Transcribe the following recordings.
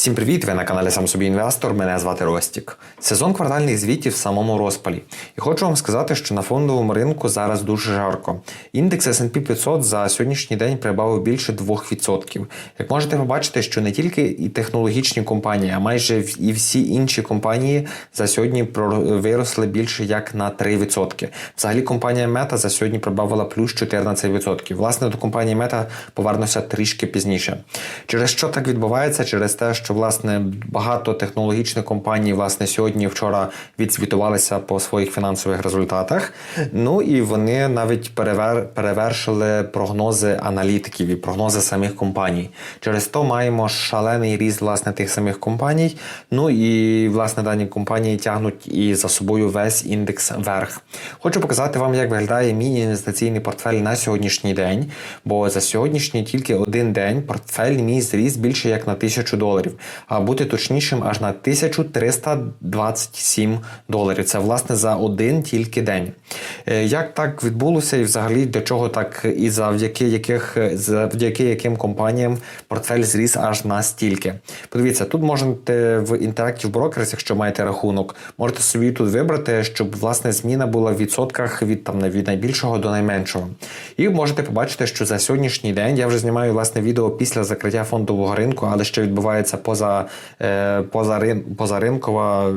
Всім привіт! Ви на каналі Сам собі інвестор. Мене звати Ростік. Сезон квартальних звітів в самому розпалі. І хочу вам сказати, що на фондовому ринку зараз дуже жарко. Індекс S&P 500 за сьогоднішній день прибавив більше 2%. Як можете побачити, що не тільки і технологічні компанії, а майже і всі інші компанії за сьогодні виросли більше як на 3%. Взагалі компанія Meta за сьогодні прибавила плюс 14%. Власне, до компанії Meta повернуся трішки пізніше. Через що так відбувається? Через те, що власне багато технологічних компаній власне сьогодні вчора відзвітувалися по своїх фінансових результатах. Ну і вони навіть перевер... перевершили прогнози аналітиків і прогнози самих компаній. Через то маємо шалений ріст власне тих самих компаній. Ну і власне дані компанії тягнуть і за собою весь індекс вверх. Хочу показати вам, як виглядає мій інвестиційний портфель на сьогоднішній день. Бо за сьогоднішній тільки один день портфель мій зріс більше як на тисячу доларів, а бути точнішим аж на 1327 доларів. Це власне за один тільки день. Е, Як так відбулося, і взагалі для чого так і завдяки яких завдяки яким компаніям портфель зріс аж настільки? Подивіться, тут можете в Interactive Brokers, якщо маєте рахунок, можете собі тут вибрати, щоб власне зміна була в відсотках від там від найбільшого до найменшого. І можете побачити, що за сьогоднішній день я вже знімаю власне відео після закриття фондового ринку, але ще відбувається поза, е, поза, рин, позаринкова,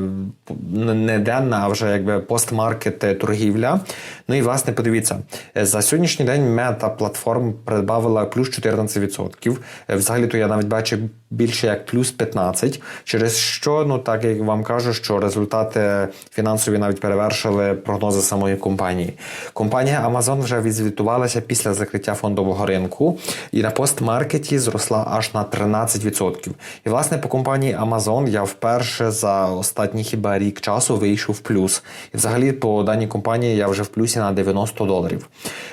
не денна, а вже якби постмаркет е, торгівля. Ну і власне подивіться, е, за сьогоднішній день мета платформ придбавила плюс 14%. Е, Взагалі то я навіть бачив більше як плюс 15, через що, ну так як вам кажу, що результати фінансові навіть перевершили прогнози самої компанії. Компанія Amazon вже відзвітувалася після закриття фондового ринку і на постмаркеті зросла аж на 13%. І власне по компанії Amazon я вперше за останній хіба рік часу вийшов в плюс. І взагалі по даній компанії я вже в плюсі на 90 доларів.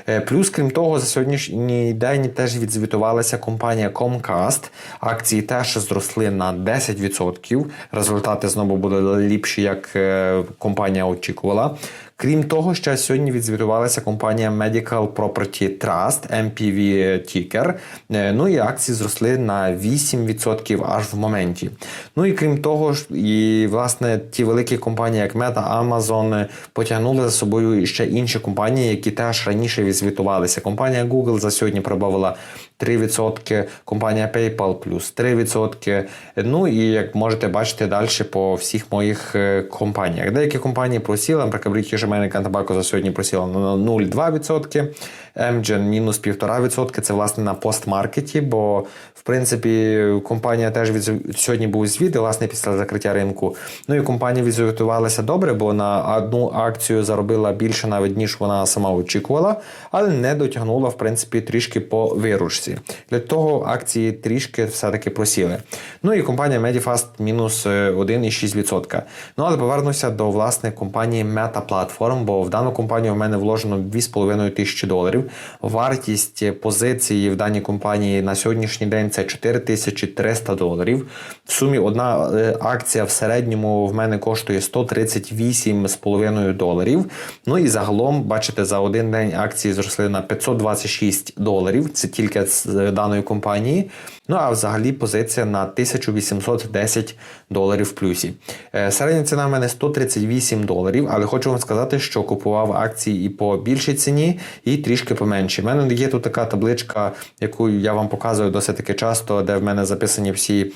Е, Плюс, крім того, за сьогоднішній день теж відзвітувалася компанія Comcast. Акції теж зросли на 10%. Результати знову були ліпші, як е, компанія очікувала. Крім того, ще сьогодні відзвітувалася компанія Medical Property Trust, MPV Ticker. Е, Ну і акції зросли на 8% аж в моменті. Ну і крім того, і власне ті великі компанії, як Meta, Amazon, потягнули за собою ще інші компанії, які теж раніше відзвітувалися. Компанія Google за сьогодні прибавила 3%, компанія PayPal плюс 3%. Ну і як можете бачити далі по всіх моїх е, компаніях. Деякі компанії просіли, наприклад, British American Tobacco за сьогодні просіла на 0,2%, Amgen мінус 1,5%. Це власне на постмаркеті, бо в принципі компанія теж від сьогодні був звіт, власне після закриття ринку. Ну і компанія відзвітувалася добре, бо на одну акцію заробила більше навіть ніж вона сама очікувала, але не дотягнула в принципі трішки по виручці. Для того акції трішки все-таки просіли. Ну і компанія Medifast мінус е, 1,6%. Ну але повернуся до власне компанії Meta Platform, бо в дану компанію в мене вложено 2,5 тисячі доларів. Вартість позиції в даній компанії на сьогоднішній день це 4300 доларів. В сумі одна е, акція в середньому в мене коштує 138,5 доларів. Ну і загалом, бачите, за один день акції зросли на 526 доларів. Це тільки е, даної компанії. Ну а взагалі позиція на 1810 доларів в плюсі. Е, Середня ціна в мене 138 доларів, але хочу вам сказати, що купував акції і по більшій ціні, і трішки поменші. У мене є тут така табличка, яку я вам показую досить таки часто, де в мене записані всі.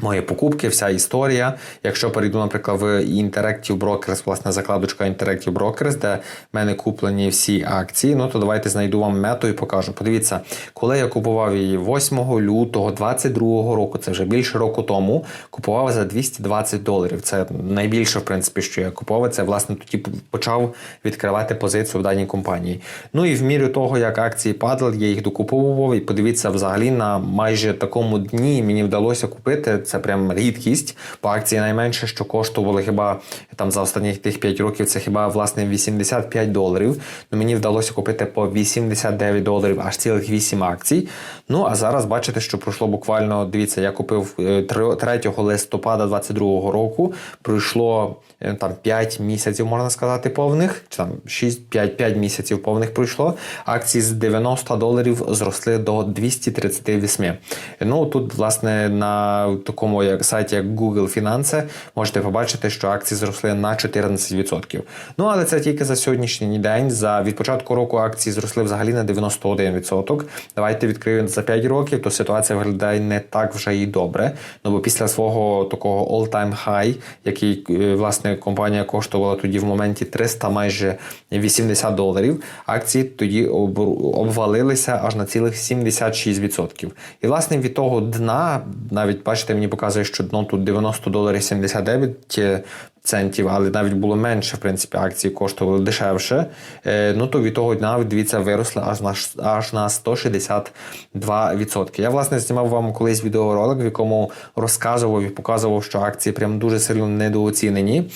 Мої покупки, вся історія. Якщо перейду, наприклад, в Interactive Brokers, власне, закладочка Interactive Brokers, де в мене куплені всі акції, ну то давайте знайду вам мету і покажу. Подивіться, коли я купував її 8 лютого 22 року, це вже більше року тому, купував за 220 доларів. Це найбільше, в принципі, що я купував. Це власне тоді почав відкривати позицію в даній компанії. Ну і в мірі того, як акції падали, я їх докуповував. І подивіться, взагалі на майже такому дні мені вдалося купити. Це прям рідкість. По акції найменше, що коштували хіба там за останні тих 5 років, це хіба власне 85 доларів. Ну мені вдалося купити по 89 доларів аж цілих 8 акцій. Ну а зараз бачите, що пройшло буквально. Дивіться, я купив е, 3 листопада 22 року. Пройшло е, там 5 місяців, можна сказати, повних, чи там 6-5 місяців повних пройшло. Акції з 90 доларів зросли до 238. Ну тут, власне, на таку такому як сайті, як Google Finance, можете побачити, що акції зросли на 14%. Ну але це тільки за сьогоднішній день. За від початку року акції зросли взагалі на 91%. Давайте відкриємо за 5 років, то ситуація виглядає не так вже і добре. Ну бо після свого такого all-time high, який е, власне компанія коштувала тоді в моменті 300 майже 80 доларів, акції тоді обвалилися аж на цілих 76%. І власне від того дна, навіть бачите, мені показує, що дно тут 90 доларів 79 центів, але навіть було менше, в принципі, акції коштували дешевше. Е, ну то від того дня, дивіться, виросли аж на аж на 162%. Я власне знімав вам колись відеоролик, в якому розказував і показував, що акції прям дуже сильно недооцінені.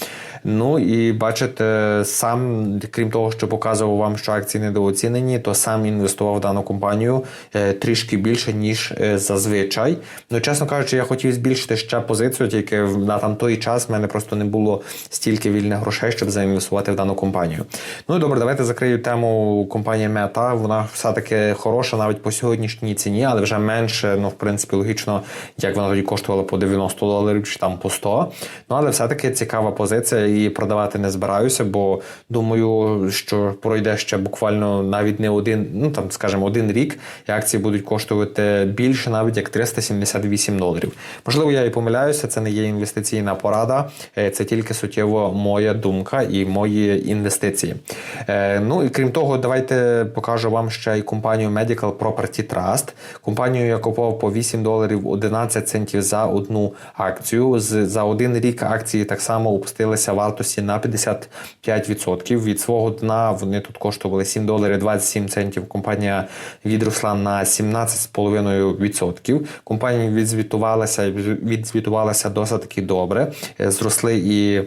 Ну і бачите, сам, крім того, що показував вам, що акції недооцінені, то сам інвестував в дану компанію е, трішки більше, ніж е, зазвичай. Ну, чесно кажучи, я хотів збільшити ще позицію, тільки на там той час в мене просто не було стільки вільних грошей, щоб заінвестувати в дану компанію. Ну і добре, давайте закрию тему компанії Meta. Вона все-таки хороша навіть по сьогоднішній ціні, але вже менше, ну, в принципі, логічно, як вона тоді коштувала по 90 доларів чи там по 100. Ну, але все-таки цікава позиція і продавати не збираюся, бо думаю, що пройде ще буквально навіть не один, ну там, скажімо, один рік, і акції будуть коштувати більше, навіть як 378 доларів. Можливо, я і помиляюся, це не є інвестиційна порада, е, це тільки суттєво моя думка і мої інвестиції. Е, Ну і крім того, давайте покажу вам ще й компанію Medical Property Trust. Компанію я купував по 8 доларів 11 центів за одну акцію. За один рік акції так само опустилися вартості на 55%. Від свого дна вони тут коштували 7 доларів 27 центів. Компанія відросла на 17,5%. Компанія відзвітувалася відзвітувалася досить таки добре. Е, Зросли і.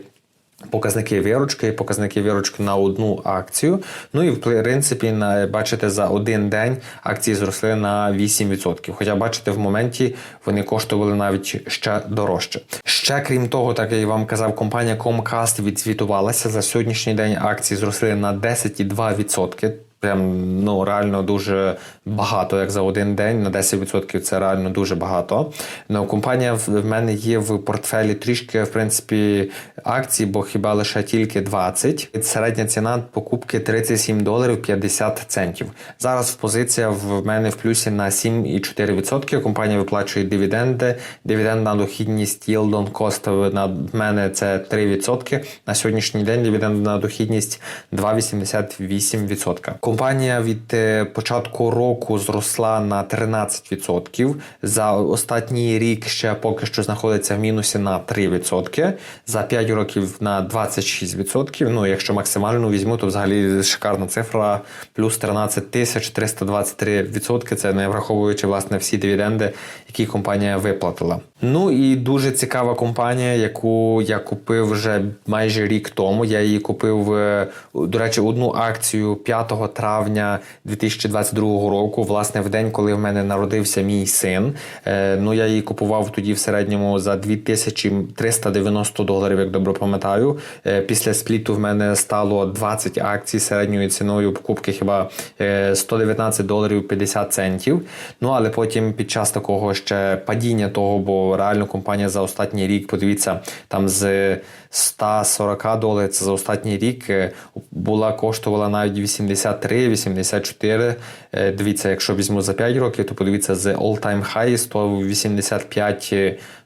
Показники виручки, показники виручки на одну акцію. Ну і в принципі, бачите, за один день акції зросли на 8%. Хоча, бачите, в моменті вони коштували навіть ще дорожче. Ще крім того, так я вам казав, компанія Comcast відзвітувалася за сьогоднішній день. Акції зросли на 10,2%. Прям ну реально дуже багато, як за один день. На 10% це реально дуже багато. Ну, компанія в мене є в портфелі трішки, в принципі, акцій, бо хіба лише тільки 20. Середня ціна покупки 37 доларів 50 центів. Зараз позиція в мене в плюсі на 7,4%. Компанія виплачує дивіденди. Дивідендна дохідність yield on cost на мене це 3%. На сьогоднішній день дивідендна дохідність 2,88%. Компанія від е, початку року зросла на 13%. За останній рік ще поки що знаходиться в мінусі на 3%. За 5 років на 26%. Ну, якщо максимально візьму, то взагалі шикарна цифра плюс 13 тисяч 323%. Це не враховуючи власне всі дивіденди, які компанія виплатила. Ну і дуже цікава компанія, яку я купив вже майже рік тому. Я її купив, е, до речі, одну акцію 5 травня 2022 року, власне, в день, коли в мене народився мій син. Е, Ну, я її купував тоді в середньому за 2390 доларів, як добре пам'ятаю. Е, Після спліту в мене стало 20 акцій середньою ціною покупки хіба е, 119 доларів 50 центів. Ну але потім під час такого ще падіння того, бо реально компанія за останній рік, подивіться, там з 140 доларів це за останній рік е, була коштувала навіть 83, 84. Е, Дивіться, якщо візьму за 5 років, то подивіться з all-time high 185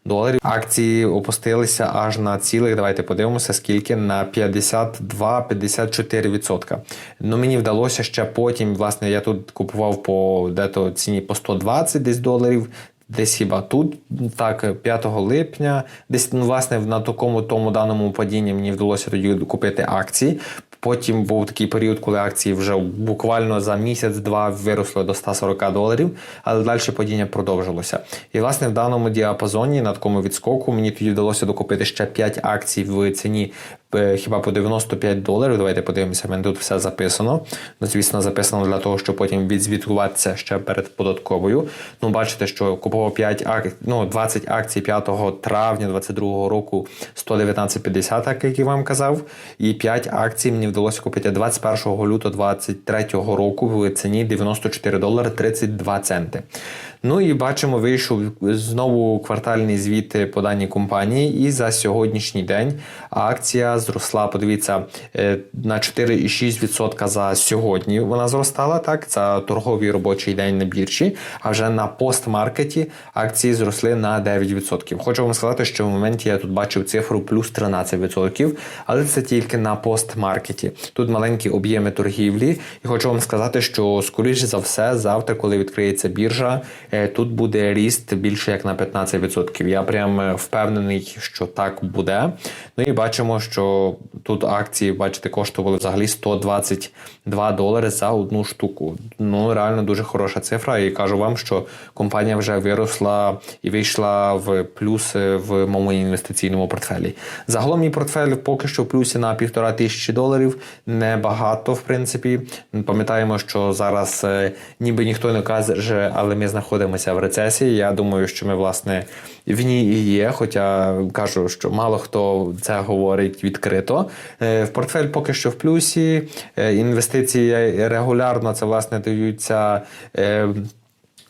доларів. Акції опустилися аж на цілих. Давайте подивимося, скільки на 52-54%. Ну мені вдалося ще потім. Власне, я тут купував по дето ціні по 120 десь доларів. Десь хіба тут, так, 5 липня, десь ну, власне на такому тому даному падінні мені вдалося тоді купити акції. Потім був такий період, коли акції вже буквально за місяць-два виросли до 140 доларів, але далі падіння продовжилося. І власне в даному діапазоні на такому відскоку мені тоді вдалося докупити ще 5 акцій в ціні хіба по 95 доларів. Давайте подивимося, мене тут все записано. Ну, звісно, записано для того, щоб потім відзвітуватися ще перед податковою. Ну, бачите, що купував 5 акцій, ну, 20 акцій 5 травня 2022 року 119,50, так як я вам казав. І 5 акцій мені вдалося купити 21 лютого 2023 року в ціні 94 долари 32 центи. Ну і бачимо, вийшов знову квартальний звіт по даній компанії, і за сьогоднішній день акція зросла. Подивіться е, на 4,6% за сьогодні. Вона зростала так. Це торговий робочий день на біржі. А вже на постмаркеті акції зросли на 9%. Хочу вам сказати, що в моменті я тут бачив цифру плюс 13%, але це тільки на постмаркеті. Тут маленькі об'єми торгівлі, і хочу вам сказати, що скоріше за все, завтра, коли відкриється біржа, е, тут буде ріст більше як на 15%. Я прям е, впевнений, що так буде. Ну і бачимо, що тут акції, бачите, коштували взагалі 122 долари за одну штуку. Ну реально дуже хороша цифра. І кажу вам, що компанія вже виросла і вийшла в плюс в моєму інвестиційному портфелі. Загалом мій портфель поки що в плюсі на півтора тисячі доларів. Небагато, в принципі. Пам'ятаємо, що зараз е, ніби ніхто не каже, але ми знаходимося в рецесії. Я думаю, що ми власне в ній і є. Хоча кажу, що мало хто це говорить відкрито. Е, В портфель поки що в плюсі. Е, Інвестиції регулярно це власне даються.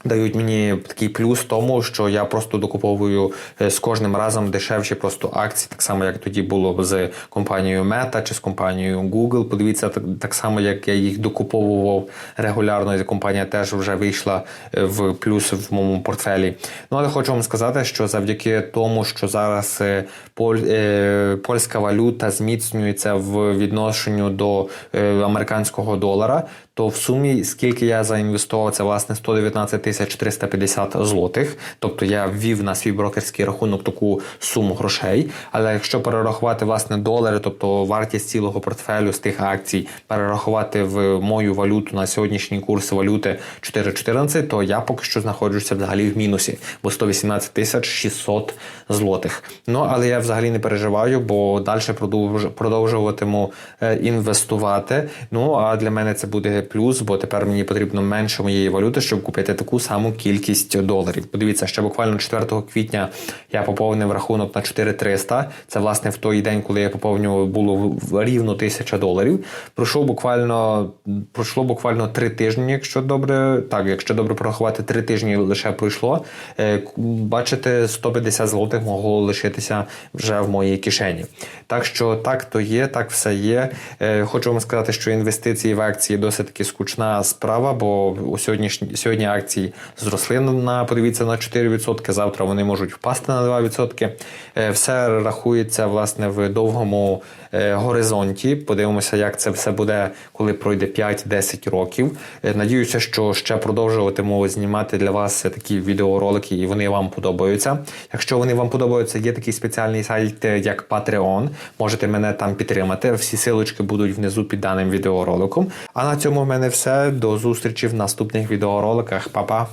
Дають мені такий плюс тому, що я просто докуповую е, з кожним разом дешевші просто акції, так само як тоді було з компанією Meta чи з компанією Google. Подивіться, так, так само як я їх докуповував регулярно, і компанія теж вже вийшла е, в плюс в моєму портфелі. Ну але хочу вам сказати, що завдяки тому, що зараз е, поль, польська валюта зміцнюється в відношенню до американського долара, то в сумі скільки я заінвестував, це власне 119 тисяч 350 злотих. Тобто я ввів на свій брокерський рахунок таку суму грошей. Але якщо перерахувати власне долари, тобто вартість цілого портфелю з тих акцій, перерахувати в мою валюту на сьогоднішній курс валюти 4,14, то я поки що знаходжуся взагалі в мінусі, бо 118 тисяч 600 злотих. Ну але я взагалі не переживаю, бо далі продовжуватиму е, інвестувати. Ну а для мене це буде плюс, бо тепер мені потрібно менше моєї валюти, щоб купити таку саму кількість доларів. Подивіться, ще буквально 4 квітня я поповнив рахунок на 4300. Це власне в той день, коли я поповнював, було рівно 1000 доларів. Пройшов буквально пройшло буквально 3 тижні, якщо добре, так, якщо добре порахувати, 3 тижні лише пройшло. Е, Бачите, 150 злотих могло лишитися вже в моїй кишені. Так що так то є, так все є. Е, Хочу вам сказати, що інвестиції в акції досить таки скучна справа, бо у сьогоднішні сьогодні акції зросли на подивіться на 4%, завтра вони можуть впасти на 2%. Е, Все рахується власне в довгому горизонті. Подивимося, як це все буде, коли пройде 5-10 років. Е, Надіюся, що ще продовжуватиму знімати для вас такі відеоролики, і вони вам подобаються. Якщо вони вам подобаються, є такий спеціальний сайт, е, як Patreon. Можете мене там підтримати. Всі силочки будуть внизу під даним відеороликом. А на цьому в мене все. До зустрічі в наступних відеороликах. Па-па!